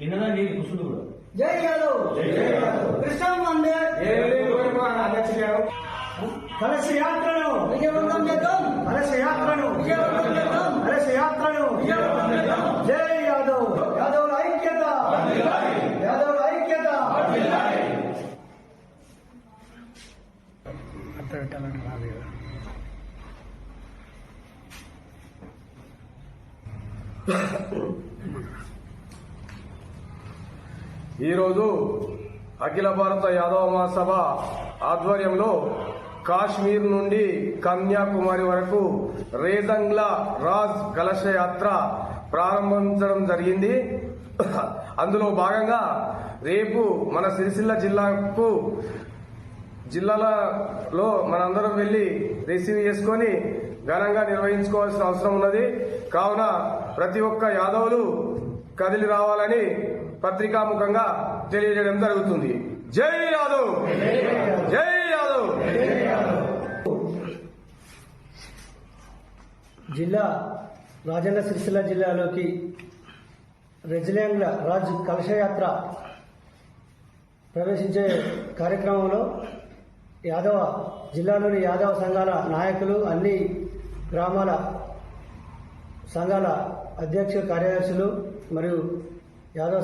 నిన్నదా నీకు కుసుడు కూడా? జై యాదవ్. కృష్ణ యాత్రను ఈరోజు అఖిల భారత యాదవ మహాసభ ఆధ్వర్యంలో కాశ్మీర్ నుండి కన్యాకుమారి వరకు రేజంగ్లా రాజ్ కలశ యాత్ర ప్రారంభించడం జరిగింది. అందులో భాగంగా రేపు మన సిరిసిల్ల జిల్లాకు జిల్లాలలో మనందరం వెళ్ళి రిసీవ్ చేసుకొని ఘనంగా నిర్వహించుకోవాల్సిన అవసరం ఉన్నది. కావున ప్రతి ఒక్క యాదవులు కదిలి రావాలని పత్రికాముఖంగా తెలియజేయడం జరుగుతుంది. జై యాదవ్! జై యాదవ్! జిల్లా రాజన్న సిరిసిల్ల జిల్లాలోకి రెజిలియాంగ్ల రాజ్ కలశయాత్ర ప్రవేశించే కార్యక్రమంలో యాదవ జిల్లాలోని యాదవ సంఘాల నాయకులు అన్ని గ్రామాల సంఘాల అధ్యక్ష కార్యదర్శులు మరియు యాదవ